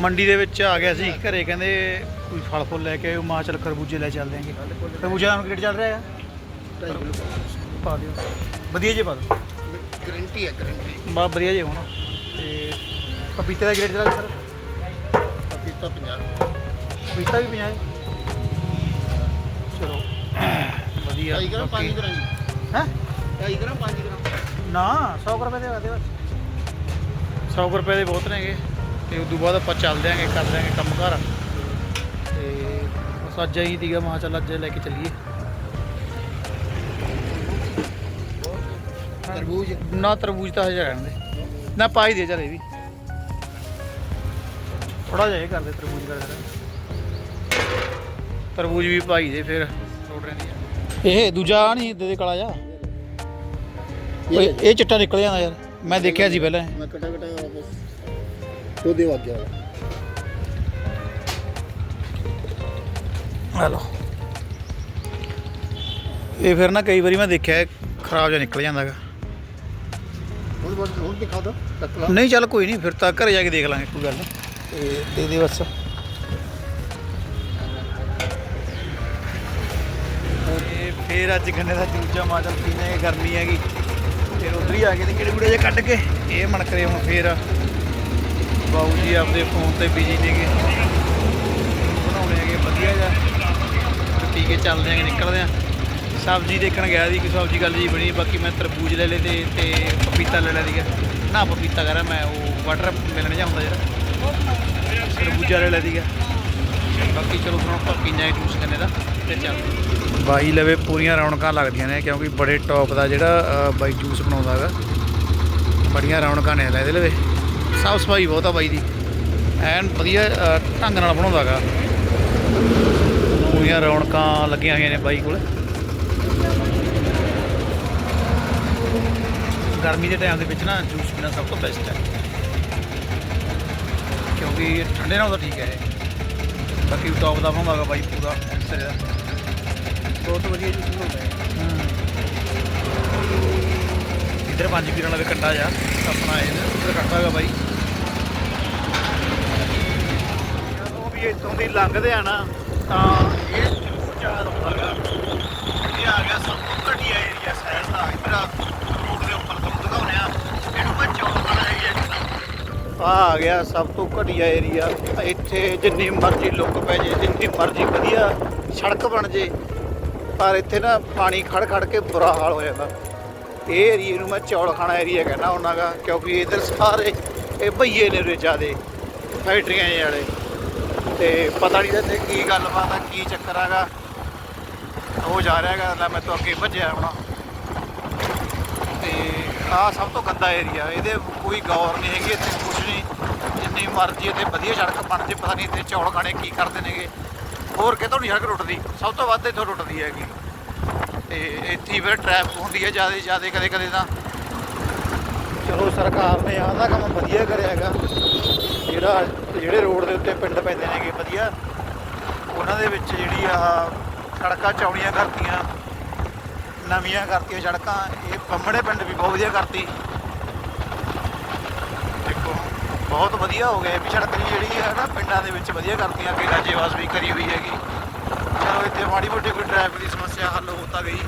ਮੰਡੀ ਦੇ ਵਿੱਚ ਆ ਗਿਆ ਸੀ ਘਰੇ ਕਹਿੰਦੇ ਕੋਈ ਫਲ ਫੁੱਲ ਲੈ ਕੇ ਆਇਓ ਮਾਂ ਚਲ ਖਰਬੂਜੇ ਲੈ ਚੱਲਦੇ ਆਂਗੇ। ਖਰਬੂਜੇ ਦਾ ਰੇਟ ਚੱਲ ਰਿਹਾ ਆ? ਪਾ ਦਿਓ। ਵਧੀਆ ਜੇ ਪਾ ਦਿਓ। ਗਰੰਟੀ ਹੈ ਗਰੰਟੀ। ਬਾ ਵਧੀਆ ਜੇ ਹੁਣ। ਤੇ ਪਪੀਤੇ ਦਾ ਚੱਲ ਰਿਹਾ ਸਰ? ਪਪੀਤਾ 50 ਪਪੀਤਾ ਵੀ 50 ਹੈ? ਚਲੋ। ਵਧੀਆ 2 ਗ੍ਰਾਮ 5 ਗ੍ਰਾਮ। ਹੈ? 2 ਗ੍ਰਾਮ 5 ਗ੍ਰਾਮ। ਨਾ 100 ਕੁ ਰੁਪਏ ਦੇ ਆਦੇ ਬਸ 100 ਕੁ ਰੁਪਏ ਦੇ ਬਹੁਤ ਨੇਗੇ। ਤੇ ਉਸ ਤੋਂ ਬਾਅਦ ਆਪਾਂ ਚੱਲ ਦਿਆਂਗੇ ਕਰ ਦਿਆਂਗੇ ਕੰਮ ਘਰ। ਤੇ ਬਸ ਅੱਜ ਹੀ ਤੀਗਾ ਮਾਂ ਚੱਲ ਅੱਜ ਲੈ ਕੇ ਚੱਲੀਏ। ਤਰਬੂਜ? ਨਾ ਤਰਬੂਜ ਤਾਂ ਹਜੇ ਰਹਿਣ ਦੇ। ਨਾ ਪਾਈ ਦੇ ਚੱਲ ਇਹ ਵੀ। ਥੋੜਾ ਜਿਹਾ ਇਹ ਕਰਦੇ ਤਰਬੂਜ ਕਰ ਤਰਬੂਜ ਵੀ ਪਾਈ ਦੇ ਫਿਰ। ਰੋੜ ਰਹਿੰਦੀ ਆ ਇਹ ਦੂਜਾ ਨਹੀਂ ਦੇ ਦੇ ਕਾਲਾ ਜਾ ਇਹ ਚਿੱਟਾ ਨਿਕਲ ਜਾਂਦਾ ਯਾਰ। ਮੈਂ ਦੇਖਿਆ ਸੀ ਪਹਿਲਾਂ। ਮੈਂ ਕਟਾ ਕਟਾ ਉਹਦੇ ਵਗ ਗਿਆ ਹਲੋ ਇਹ ਫਿਰ ਨਾ ਕਈ ਵਾਰੀ ਮੈਂ ਦੇਖਿਆ ਖਰਾਬ ਜਿਹਾ ਨਿਕਲ ਜਾਂਦਾ ਹੈਗਾ ਹੁਣ ਬਸ ਹੁਣ ਦਿਖਾ ਦੋ ਤਕਲਾ ਨਹੀਂ ਚੱਲ ਕੋਈ ਨਹੀਂ ਫਿਰ ਤਾਂ ਘਰੇ ਜਾ ਕੇ ਦੇਖ ਲਾਂਗੇ ਕੋਈ ਗੱਲ ਨੀ। ਤੇ ਦੇ ਦੇ ਬਸ। ਤੇ ਫਿਰ ਅੱਜ ਗੰਨੇ ਦਾ ਜੂਜਾ ਮਾਜਲ ਪੀਣੇ ਗਰਮੀ ਹੈਗੀ। ਫਿਰ ਉਧਰ ਹੀ ਆ ਗਏ ਤੇ ਕਿਹੜੇ ਗੁੜੇ ਜੇ ਕੱਢ ਕੇ। ਇਹ ਮਣ ਕਰੇ ਹੁਣ ਫੇਰ ਬਾਊ ਜੀ ਆਪਦੇ ਫੋਨ ਤੇ ਬਿਜ਼ੀ ਨੇਗੇ ਬਣਾਉਣੇ ਹੈਗੇ, ਵਧੀਆ ਜਿਹਾ। ਤੇ ਪੀ ਕੇ ਚੱਲਦੇ ਆਂਗੇ ਨਿਕਲਦੇ ਆਂ ਸਬਜ਼ੀ ਦੇਖਣ ਗਿਆ ਸੀ ਕਿ ਸਬਜ਼ੀ ਗੱਲ ਜੀ ਬਣੀ, ਬਾਕੀ ਮੈਂ ਤਰਬੂਜ ਲੈ ਲਏ ਤੇ ਤੇ ਪਪੀਤਾ ਲੈ ਲਿਆ ਸੀਗਾ। ਨਾ ਪਪੀਤਾ ਕਰਾਂ ਮੈਂ, ਉਹ ਵਾਟਰ ਮਿਲਣ ਜਾਂਦਾ ਜਿਹੜਾ। ਤਰਬੂਜਾ ਲੈ ਲਿਆ ਸੀਗਾ ਬਾਕੀ ਚਲੋ ਹੁਣ ਆਪਾਂ ਪੀਣਾ ਜੂਸ ਕਰਨੇ ਦਾ, ਤੇ ਚੱਲ। ਬਾਈ ਲਵੇ ਪੂਰੀਆਂ ਰੌਣਕਾਂ ਲੱਗਦੀਆਂ ਨੇ, ਕਿਉਂਕਿ ਬੜੇ ਟੌਪ ਦਾ ਜਿਹੜਾ ਬਾਈ ਜੂਸ ਬਣਾਉਂਦਾ ਹੈਗਾ। ਬੜੀਆਂ ਰੌਣਕਾਂ ਨੇ ਲੈ ਇਹਦੇ ਲਵੇ। ਸਾਫ਼ ਸਫ਼ਾਈ ਬਹੁਤ ਆ ਬਾਈ ਦੀ। ਐਨ ਵਧੀਆ ਢੰਗ ਨਾਲ ਬਣਾਉਂਦਾ ਹੈਗਾ ਪੂਰੀਆਂ ਰੌਣਕਾਂ ਲੱਗੀਆਂ ਹੋਈਆਂ ਨੇ ਬਾਈ ਕੋਲ। ਗਰਮੀ ਦੇ ਟਾਈਮ ਦੇ ਵਿੱਚ ਨਾ ਜੂਸ ਪੀਣਾ ਸਭ ਤੋਂ ਬੈਸਟ ਹੈ। ਕਿਉਂਕਿ ਠੰਡੇ ਨਾਲ ਤਾਂ ਠੀਕ ਹੈ ਇਹ। ਬਾਕੀ ਟੌਪ ਦਾ ਬਣਾਉਂਦਾ ਹੈਗਾ ਬਾਈ ਪੂਰਾ ਸਿਰੇ ਦਾ ਬਹੁਤ ਵਧੀਆ ਜੂਸ ਬਣਾਉਂਦਾ ਹੈ। ਇਧਰ ਪੰਜ ਪੀਰਾਂ ਵਾਲਾ ਵੀ ਕੱਟਾ ਜਾ। ਆਪਣਾ ਇਹ ਇਧਰ ਕੱਟਾ ਹੈਗਾ ਬਾਈ। ਵੀ ਇੱਥੋਂ ਦੀ ਲੰਘਦੇ ਆ ਨਾ, ਤਾਂ ਇਹ ਚਾਰ ਹੁੰਦਾਗਾ ਇਹ ਆ ਗਿਆ ਸਭ ਤੋਂ ਘਟੀਆ ਏਰੀਆ ਸ਼ਹਿਰ ਦਾ, ਇਧਰ ਰੋਡ ਦੇ ਉੱਪਰ ਤੁਹਾਨੂੰ ਦਿਖਾਉਣੇ ਆ। ਇਹਨੂੰ ਮੈਂ ਚੌਕ ਵਾਲਾ ਏਰੀਆ ਆ ਆ ਗਿਆ ਸਭ ਤੋਂ ਘਟੀਆ ਏਰੀਆ ਇੱਥੇ ਜਿੰਨੀ ਮਰਜ਼ੀ ਲੁੱਕ ਪੈ ਜੇ, ਜਿੰਨੀ ਮਰਜ਼ੀ ਵਧੀਆ ਸੜਕ ਬਣ ਜੇ, ਪਰ ਇੱਥੇ ਨਾ ਪਾਣੀ ਖੜ ਖੜ ਕੇ ਬੁਰਾ ਹਾਲ ਹੋ ਜਾਂਦਾ। ਇਹ ਏਰੀਏ ਨੂੰ ਮੈਂ ਚੌਲ ਖਾਣਾ ਏਰੀਆ ਕਹਿੰਦਾ ਹੁੰਨਾਗਾ ਕਿਉਂਕਿ ਇਧਰ ਸਾਰੇ ਇਹ ਭਈਏ ਨੇ ਉਰੇ ਜ਼ਿਆਦੇ, ਫੈਕਟਰੀਆਂ ਵਾਲੇ। ਤੇ ਪਤਾ ਨਹੀਂ ਇੱਥੇ ਕੀ ਗੱਲਬਾਤ ਆ, ਕੀ ਚੱਕਰ ਹੈਗਾ। ਉਹ ਜਾ ਰਿਹਾ ਹੈਗਾ ਲੈ ਮੈਂ ਤੋਂ ਅੱਗੇ ਭੱਜਿਆ ਹੁਣ। ਤੇ ਆਹ ਸਭ ਤੋਂ ਗੰਦਾ ਏਰੀਆ ਇਹਦੇ ਕੋਈ ਗੌਰ ਨਹੀਂ ਹੈਗੀ, ਇੱਥੇ ਕੁਝ ਨਹੀਂ। ਜਿੰਨੀ ਮਰਜ਼ੀ ਇੱਥੇ ਵਧੀਆ ਸੜਕ ਬਣ ਜੇ, ਪਤਾ ਨਹੀਂ ਇੱਥੇ ਚੌਲ ਖਾਣੇ ਕੀ ਕਰਦੇ ਨੇਗੇ। ਹੋਰ ਕਿਤੋਂ ਨਹੀਂ ਸੜਕ ਟੁੱਟਦੀ ਸਭ ਤੋਂ ਵੱਧ ਇੱਥੋਂ ਟੁੱਟਦੀ ਹੈਗੀ। ਤੇ ਇੱਥੇ ਫਿਰ ਟ੍ਰੈਫਿਕ ਹੁੰਦੀ ਹੈ ਜ਼ਿਆਦਾ ਜ਼ਿਆਦਾ ਕਦੇ ਕਦੇ ਤਾਂ। ਚਲੋ ਸਰਕਾਰ ਨੇ ਆਹ ਦਾ ਕੰਮ ਵਧੀਆ ਕਰਿਆ ਹੈਗਾ। ਜਿਹੜਾ ਜਿਹੜੇ ਰੋਡ ਦੇ ਉੱਤੇ ਪਿੰਡ ਪੈਂਦੇ ਨੇਗੇ, ਵਧੀਆ। ਉਹਨਾਂ ਦੇ ਵਿੱਚ ਜਿਹੜੀ ਆ, ਸੜਕਾਂ ਚੌੜੀਆਂ ਕਰਤੀਆਂ, ਨਵੀਆਂ ਕਰਤੀਆਂ ਸੜਕਾਂ, ਇਹ ਬੰਮੜੇ ਪਿੰਡ ਵੀ ਬਹੁਤ ਵਧੀਆ ਕਰਤੀ। ਦੇਖੋ, ਬਹੁਤ ਵਧੀਆ ਹੋ ਗਿਆ ਵੀ ਸੜਕ ਜੀ ਜਿਹੜੀ ਹੈ ਨਾ, ਪਿੰਡਾਂ ਦੇ ਵਿੱਚ ਵਧੀਆ ਕਰਤੀਆਂ। ਅੱਗੇ ਗਾਜੇਵਾਸ ਵੀ ਕਰੀ ਹੋਈ ਹੈਗੀ। ਚਲੋ, ਇੱਥੇ ਮਾੜੀ ਮੋਟੀ ਕੋਈ ਟ੍ਰੈਫਿਕ ਦੀ ਸਮੱਸਿਆ ਹੱਲ ਹੋ ਤਾਂ ਗਈ।